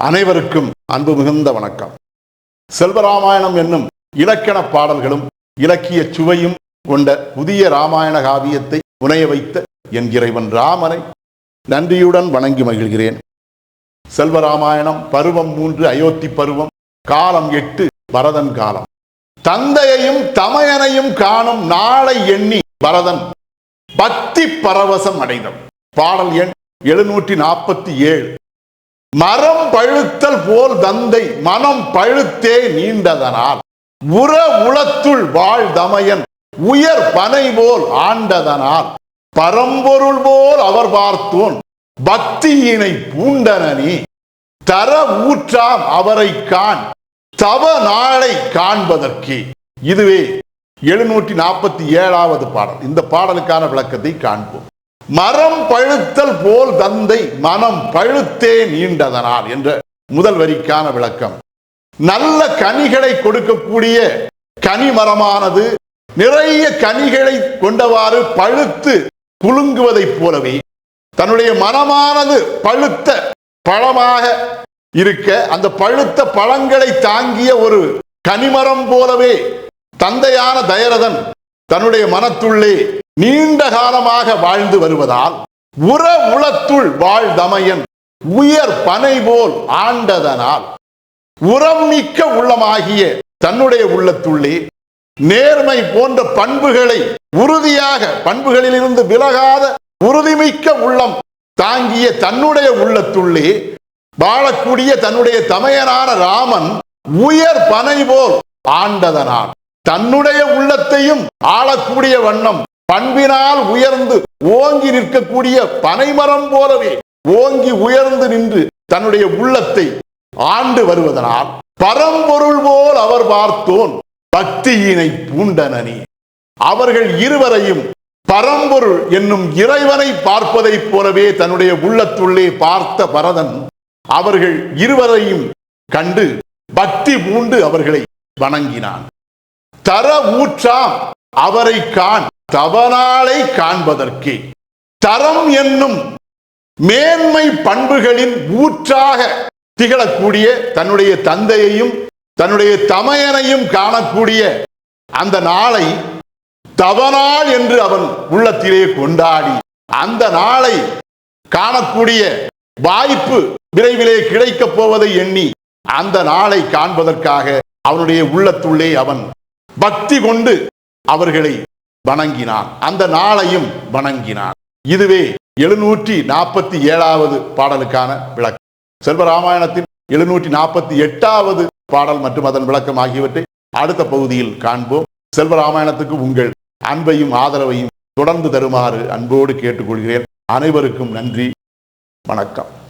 அனைவருக்கும் அன்பு மிகுந்த வணக்கம். செல்வராமாயணம் என்னும் இலக்கண பாடல்களும் இலக்கிய சுவையும் கொண்ட புதிய ராமாயண காவியத்தை புனைய வைத்த என் இறைவன் ராமனை நன்றியுடன் வணங்கி மகிழ்கிறேன். செல்வராமாயணம் பருவம் மூன்று அயோத்தி பருவம் காலம் எட்டு பரதன் காலம். தந்தையையும் தமையனையும் காணும் நாளை எண்ணி பரதன் பக்தி பரவசம் அடைந்தவன். பாடல் எண் எழுநூற்றி நாற்பத்தி ஏழு. மரம் பழுத்தல் போல் தந்தை மனம் பழுத்தே நீண்டதனால். உற உளத்துள் வாழ் தமையன் உயர் பனை போல் ஆண்டதனால். பரம்பொருள் போல் அவர் பார்த்தோன் பக்தியினை பூண்டனனி தர ஊற்றாம் அவரை காண் தவ நாளை காண்பதற்கே. இதுவே எழுநூற்றி நாற்பத்தி ஏழாவது பாடல். இந்த பாடலுக்கான விளக்கத்தை காண்போம். மரம் பழுத்தல் போல் தந்தை மனம் பழுத்தே நீண்டதனால் என்ற முதல் வரிக்கான விளக்கம். நல்ல கனிகளை கொடுக்கக்கூடிய கனி மரமானது நிறைய கனிகளை கொண்டவாறு பழுத்து குலுங்குவதைப் போலவே தன்னுடைய மனமானது பழுத்த பழமாக இருக்க அந்த பழுத்த பழங்களை தாங்கிய ஒரு கனிமரம் போலவே தந்தையான தயரதன் தன்னுடைய மனத்துள்ளே நீண்ட காலமாக வாழ்ந்து வருவதால் உற உளத்துள் வாழ்தமையன் உயர் பனை போல் ஆண்டதனால் உரம் மிக்க உள்ளமாகிய தன்னுடைய உள்ளத்துள்ளே நேர்மை போன்ற பண்புகளை உறுதியாக பண்புகளிலிருந்து விலகாத உறுதிமிக்க உள்ளம் தாங்கிய தன்னுடைய உள்ளத்துள்ளே வாழக்கூடிய தன்னுடைய தமையனான ராமன் உயர் பனை போல் ஆண்டதனால் தன்னுடைய உள்ளத்தையும் ஆளக்கூடிய வண்ணம் பண்பினால் உயர்ந்து ஓங்கி நிற்கக்கூடிய பனைமரம் போலவே ஓங்கி உயர்ந்து நின்று தன்னுடைய உள்ளத்தை ஆண்டு வருவதனால் பரம்பொருள் போல் அவர் பார்த்தோன் பக்தியினை பூண்டனனி. அவர்கள் இருவரையும் பரம்பொருள் என்னும் இறைவனை பார்ப்பதைப் போலவே தன்னுடைய உள்ளத்துள்ளே பார்த்த பரதன் அவர்கள் இருவரையும் கண்டு பக்தி பூண்டு அவர்களை வணங்கினான். தர ஊற்றாம் அவரை காண் தவநாளை காண்பதற்கே. தரம் என்னும் மேன்மை பண்புகளின் ஊற்றாக திகழக்கூடிய தன்னுடைய தந்தையையும் தன்னுடைய தமையனையும் காணக்கூடிய அந்த நாளை தவநாள் என்று அவன் உள்ளத்திலே கொண்டாடி அந்த நாளை காணக்கூடிய வாய்ப்பு விரைவிலே கிடைக்கப் போவதை எண்ணி அந்த நாளை காண்பதற்காக அவனுடைய உள்ளத்துள்ளே அவன் பக்தி கொண்டு அவர்களை வணங்கினான். அந்த நாளையும் வணங்கினான். இதுவே எழுநூற்றி நாற்பத்தி ஏழாவது பாடலுக்கான விளக்கம். செல்வராமாயணத்தின் எழுநூற்றி நாற்பத்தி எட்டாவது பாடல் மற்றும் அதன் விளக்கம் ஆகியவற்றை அடுத்த பகுதியில் காண்போம். செல்வராமாயணத்துக்கு உங்கள் அன்பையும் ஆதரவையும் தொடர்ந்து தருமாறு அன்போடு கேட்டுக்கொள்கிறேன். அனைவருக்கும் நன்றி. வணக்கம்.